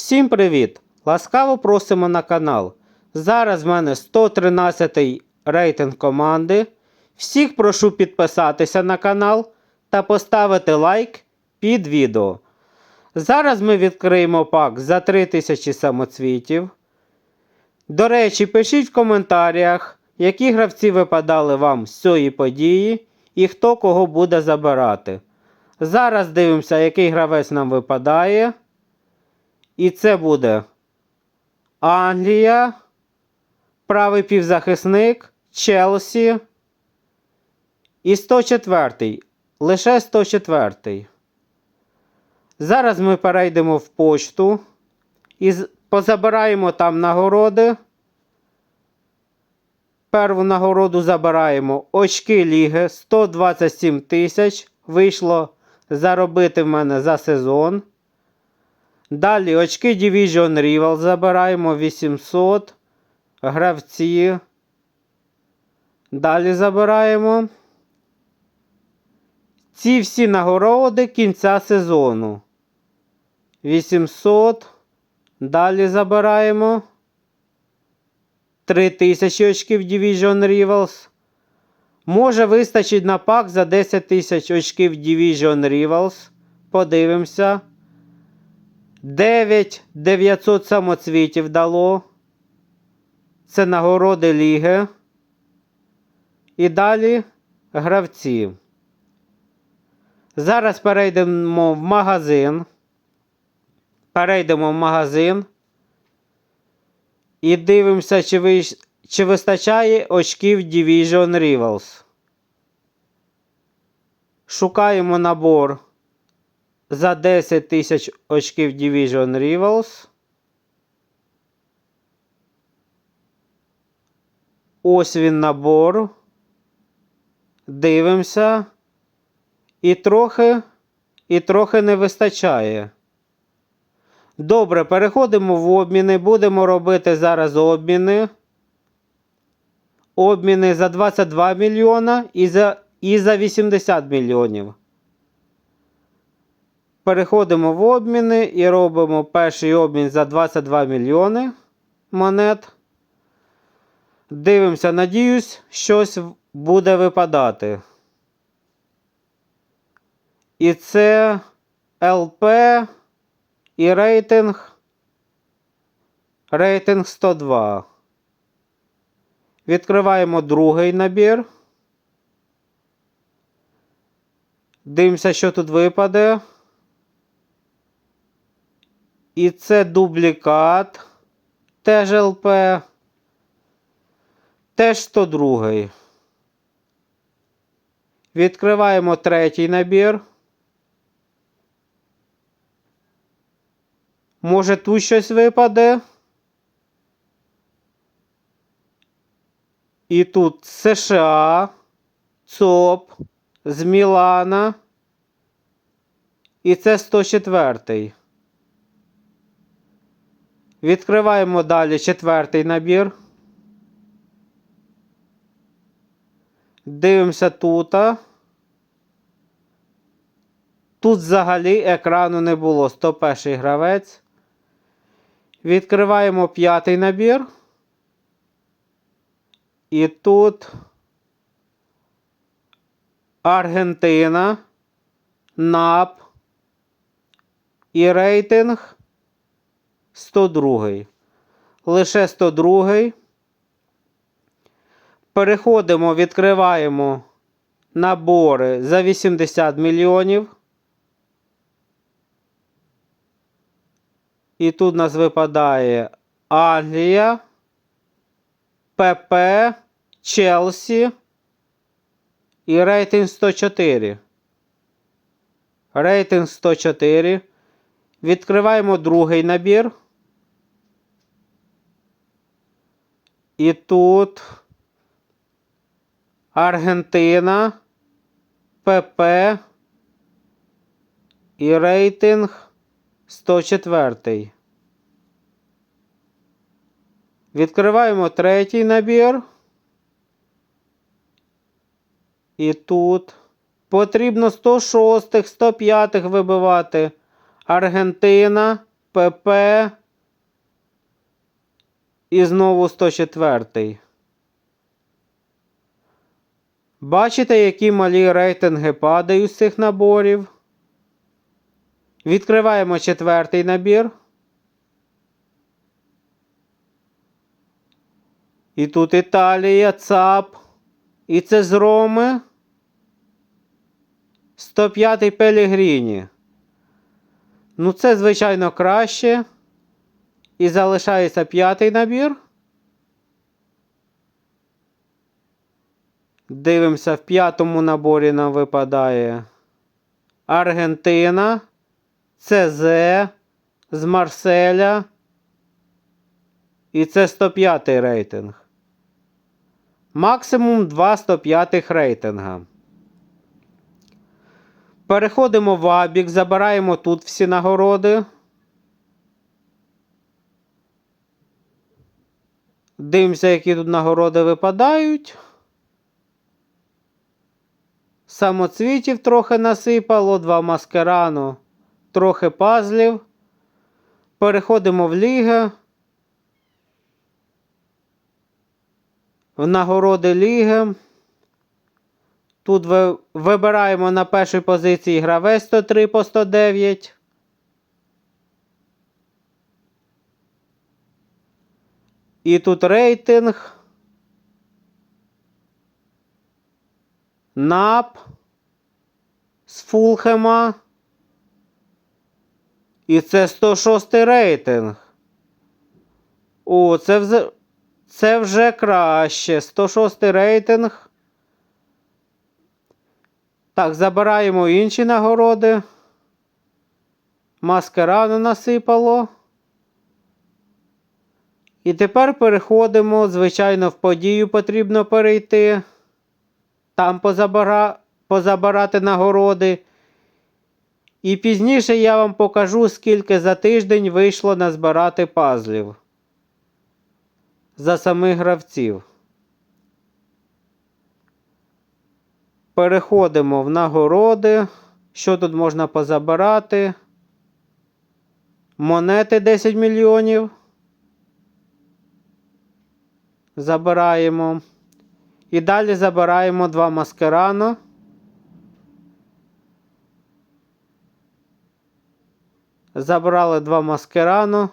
Всім привіт! Ласкаво просимо на канал. Зараз в мене 113 рейтинг команди. Всіх прошу підписатися на канал та поставити лайк під відео. Зараз ми відкриємо пак за 3000 самоцвітів. До речі, пишіть в коментарях, які гравці випадали вам з цієї події і хто кого буде забирати. Зараз дивимося, який гравець нам випадає. І це буде Англія, правий півзахисник, Челсі і 104. Лише 104. Зараз ми перейдемо в почту і позабираємо там нагороди. Перву нагороду забираємо очки ліги 127 тисяч. Вийшло заробити в мене за сезон. Далі очки Division Rival забираємо 800. Гравці. Далі забираємо. Ці всі нагороди кінця сезону. 800. Далі забираємо. 3000 очків Division Rivals. Може вистачить на пак за 10 тисяч очків Division Rivals. Подивимося. 9 900 самоцвітів дало. Це нагороди ліги. І далі гравці. Зараз перейдемо в магазин. Перейдемо в магазин. І дивимося, чи, виш... чи вистачає очків Division Rivals. Шукаємо набор за 10 тисяч очків Division Rivals. Ось він набор. Дивимося. І трохи, і трохи не вистачає. Добре, переходимо в обміни. Будемо робити зараз обміни. Обміни за 22 мільйона і за, і за 80 мільйонів. Переходимо в обміни і робимо перший обмін за 22 мільйони монет. Дивимося, надіюсь, щось буде випадати. І це ЛП і рейтинг. Рейтинг 102. Відкриваємо другий набір. Дивимося, що тут випаде. І це дублікат. Теж ЛП. Теж 102. Відкриваємо третій набір. Може тут щось випаде. І тут США, ЦОП, з Мілана. І це 104. Відкриваємо далі четвертий набір. Дивимося тут. Тут взагалі екрану не було. 101 гравець. Відкриваємо п'ятий набір. І тут Аргентина, НАП і рейтинг 102. Лише 102. Переходимо, відкриваємо набори за 80 мільйонів. І тут нас випадає Англія, ПП, Челсі і рейтинг 104. Рейтинг 104. Відкриваємо другий набір. І тут Аргентина, ПП і рейтинг 104. Відкриваємо третій набір. І тут потрібно 106, 105 вибивати. Аргентина, ПП. І знову 104. Бачите, які малі рейтинги падають з цих наборів. Відкриваємо четвертий набір. І тут Італія, ЦАП. І це з Роми. 105 Пелігріні. Ну, це, звичайно, краще. І залишається п'ятий набір. Дивимося, в п'ятому наборі нам випадає Аргентина, ЦЗ з Марселя. І це 105 рейтинг. Максимум 2 105 рейтинга. Переходимо в Абік, забираємо тут всі нагороди. Дивимося, які тут нагороди випадають. Самоцвітів трохи насипало, два маскерану, трохи пазлів. Переходимо в ліги. В нагороди ліги. Тут ви, вибираємо на першій позиції гравець 103 по 109. І тут рейтинг. НАП з Фулхема. І це 106 рейтинг. О, це вже, це вже краще. 106 рейтинг. Так, забираємо інші нагороди. Маскерану насипало. І тепер переходимо, звичайно, в подію потрібно перейти. Там позабира... позабирати нагороди. І пізніше я вам покажу, скільки за тиждень вийшло назбирати пазлів за самих гравців. Переходимо в нагороди. Що тут можна позабирати? Монети 10 мільйонів. Забираємо. І далі забираємо два маскерано. Забрали два маскерано.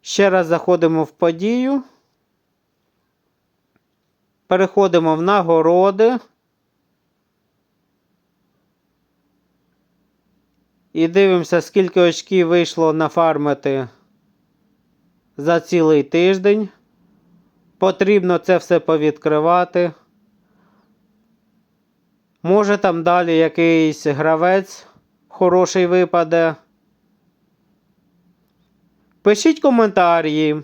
Ще раз заходимо в подію. Переходимо в нагороди. І дивимося, скільки очків вийшло нафармити за цілий тиждень. Потрібно це все повідкривати. Може там далі якийсь гравець хороший випаде. Пишіть коментарі.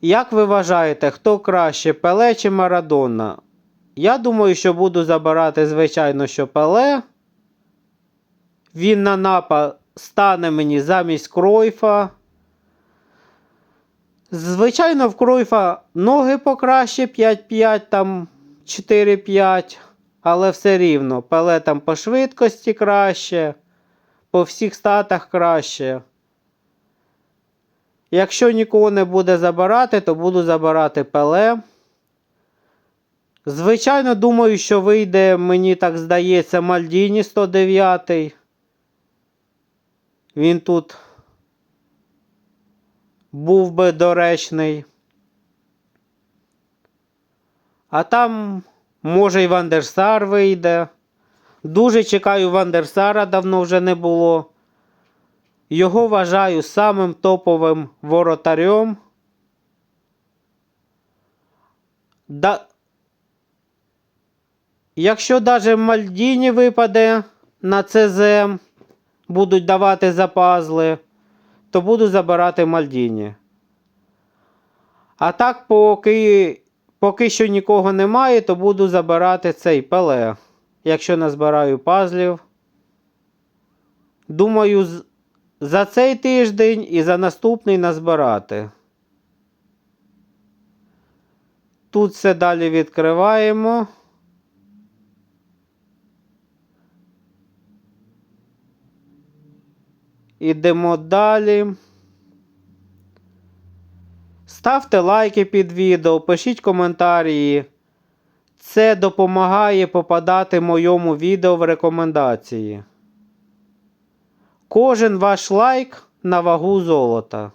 Як ви вважаєте, хто краще Пеле чи Марадона? Я думаю, що буду забирати, звичайно, що Пеле. Він на напа стане мені замість Кройфа. Звичайно, в Кройфа ноги покраще 5-5, там 4-5, але все рівно. Пеле там по швидкості краще, по всіх статах краще. Якщо нікого не буде забирати, то буду забирати Пеле. Звичайно, думаю, що вийде, мені так здається, Мальдіні 109. Він тут був би доречний. А там, може, і Вандерсар вийде. Дуже чекаю Вандерсара, давно вже не було. Його вважаю самим топовим воротарем. Да... Якщо навіть Мальдіні випаде на ЦЗ, будуть давати за пазли, то буду забирати Мальдіні. А так, поки, поки що нікого немає, то буду забирати цей Пеле. Якщо назбираю пазлів. Думаю, за цей тиждень і за наступний назбирати. Тут все далі відкриваємо. Ідемо далі. Ставте лайки під відео, пишіть коментарі. Це допомагає попадати моєму відео в рекомендації. Кожен ваш лайк на вагу золота.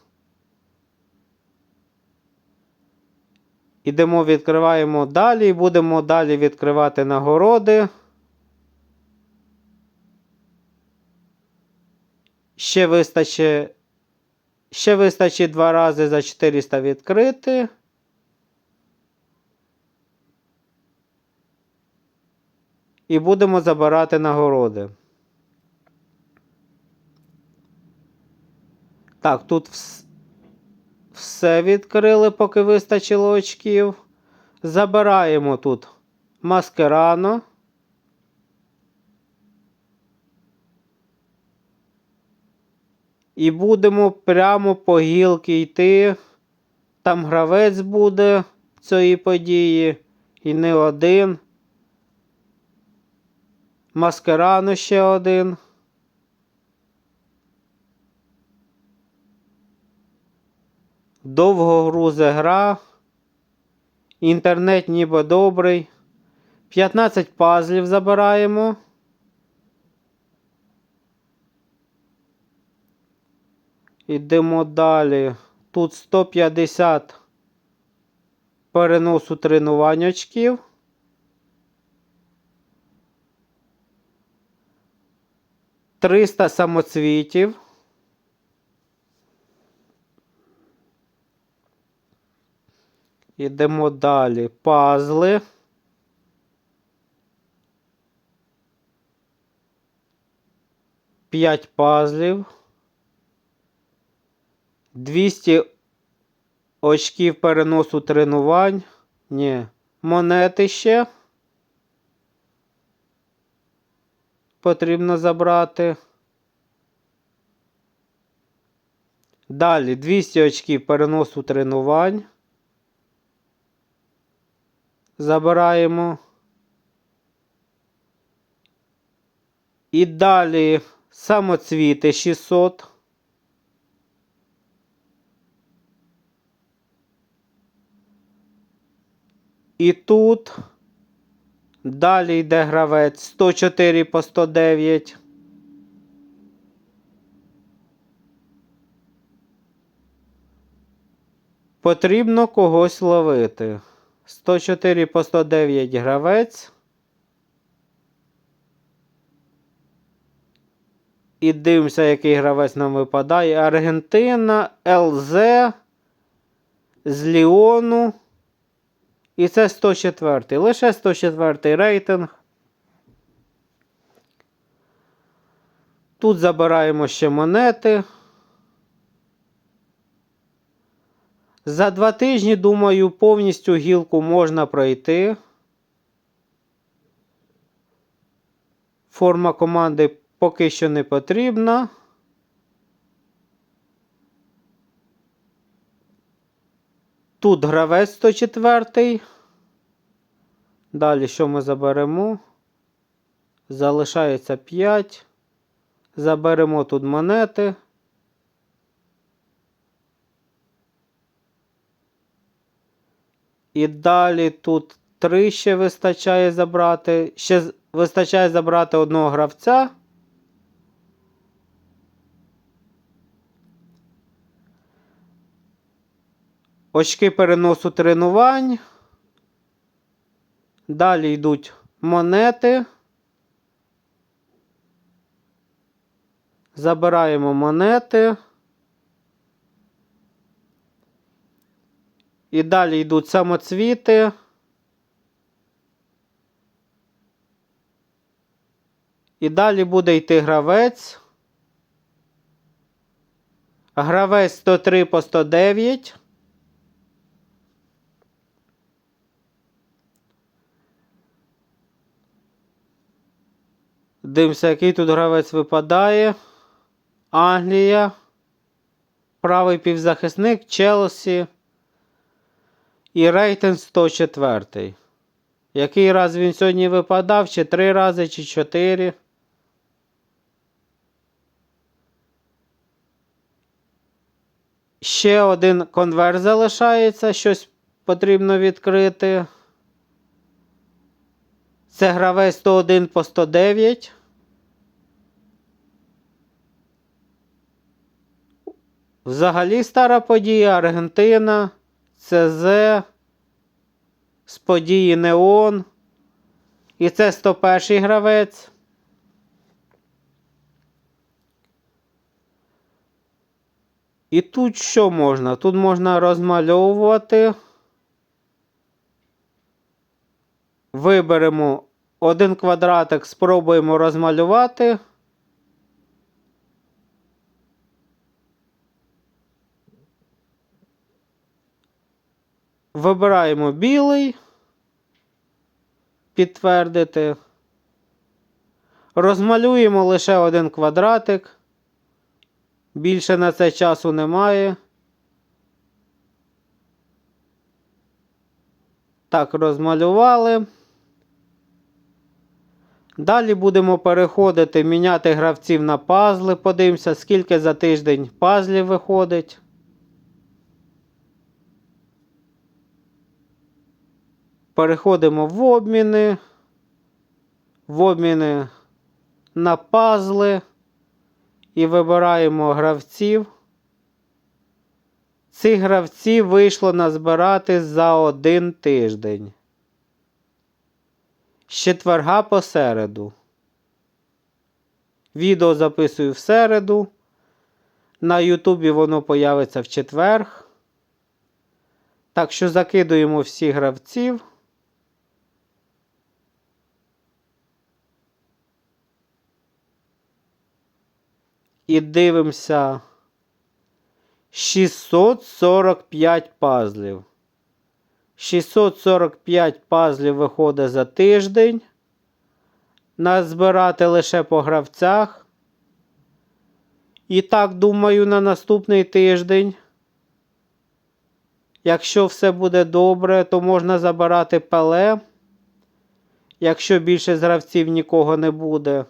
Ідемо, відкриваємо далі будемо далі відкривати нагороди. Ще вистачить, ще вистачить два рази за 400 відкрити. І будемо забирати нагороди. Так, тут вс- все відкрили, поки вистачило очків. Забираємо тут маскерано. І будемо прямо по гілки йти. Там гравець буде цієї події. І не один. Маскерано ще один. Довго грузе гра. Інтернет ніби добрий. 15 пазлів забираємо. Ідемо далі. Тут 150 переносу тренувань очків. Триста самоцвітів. Ідемо далі. Пазли. П'ять пазлів. 200 очків переносу тренувань. Ні. Монети ще. Потрібно забрати. Далі 200 очків переносу тренувань. Забираємо. І далі самоцвіти 600. І тут далі йде гравець 104 по 109. Потрібно когось ловити. 104 по 109 гравець. І дивимося, який гравець нам випадає. Аргентина, ЛЗ з Ліону. І це 104. Лише 104 рейтинг. Тут забираємо ще монети. За два тижні, думаю, повністю гілку можна пройти. Форма команди поки що не потрібна. Тут гравець 104. Далі що ми заберемо? Залишається 5. Заберемо тут монети. І далі тут 3 ще вистачає забрати. Ще вистачає забрати одного гравця. Очки переносу тренувань. Далі йдуть монети. Забираємо монети. І далі йдуть самоцвіти. І далі буде йти гравець. Гравець 103 по 109. Дивимося, який тут гравець випадає. Англія. Правий півзахисник Челсі. І рейтинг 104. Який раз він сьогодні випадав? Чи три рази, чи чотири. Ще один конверт залишається, щось потрібно відкрити. Це гравець 101 по 109. Взагалі стара подія Аргентина, ЦЗ, з події Неон. І це 101 гравець. І тут що можна? Тут можна розмальовувати. Виберемо один квадратик, спробуємо розмалювати. Вибираємо білий. Підтвердити. Розмалюємо лише один квадратик. Більше на це часу немає. Так, розмалювали. Далі будемо переходити, міняти гравців на пазли. Подивимося, скільки за тиждень пазлів виходить. Переходимо в обміни. В обміни на пазли. І вибираємо гравців. Цих гравців вийшло назбирати за один тиждень. З четверга по середу. Відео записую в середу. На Ютубі воно появиться в четверг. Так що закидуємо всіх гравців. І дивимося 645 пазлів. 645 пазлів виходить за тиждень. Назбирати лише по гравцях. І так, думаю, на наступний тиждень. Якщо все буде добре, то можна забирати пеле. Якщо більше з гравців нікого не буде.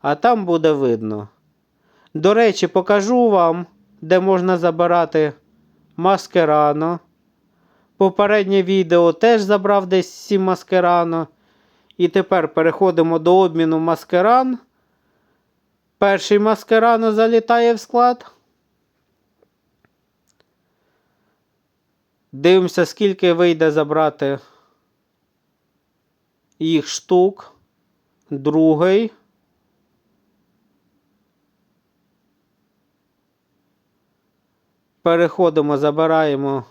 А там буде видно. До речі, покажу вам, де можна забирати маскерано. Попереднє відео теж забрав десь 7 маскерано. І тепер переходимо до обміну маскеран. Перший маскерано залітає в склад. Дивимося, скільки вийде забрати їх штук. Другий. Переходимо, забираємо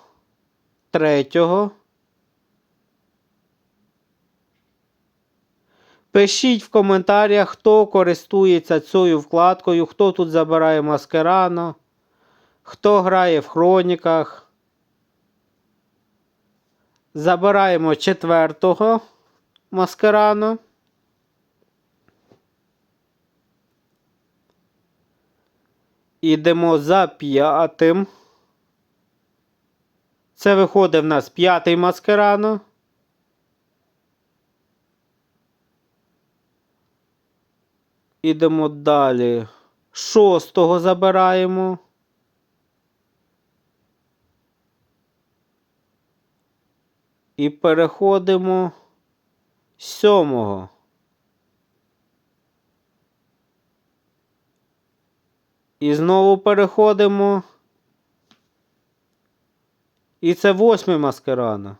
третього. Пишіть в коментарях, хто користується цією вкладкою, хто тут забирає маскерано, хто грає в хроніках. Забираємо четвертого маскерано. Ідемо за п'ятим. Це виходить в нас п'ятий маскерано. Ідемо далі. Шостого забираємо. І переходимо сьомого. І знову переходимо. І це восьмий маскерано.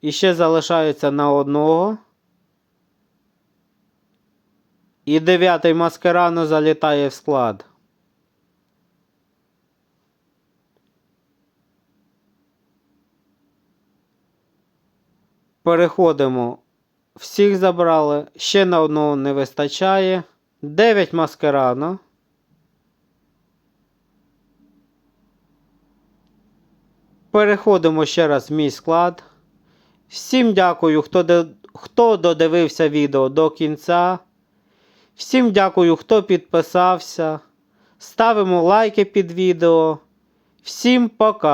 І ще залишається на одного. І дев'ятий маскерано залітає в склад. Переходимо. Всіх забрали. Ще на одного не вистачає. 9 маскерано. Переходимо ще раз в мій склад. Всім дякую, хто, хто додивився відео до кінця. Всім дякую, хто підписався. Ставимо лайки під відео. Всім пока!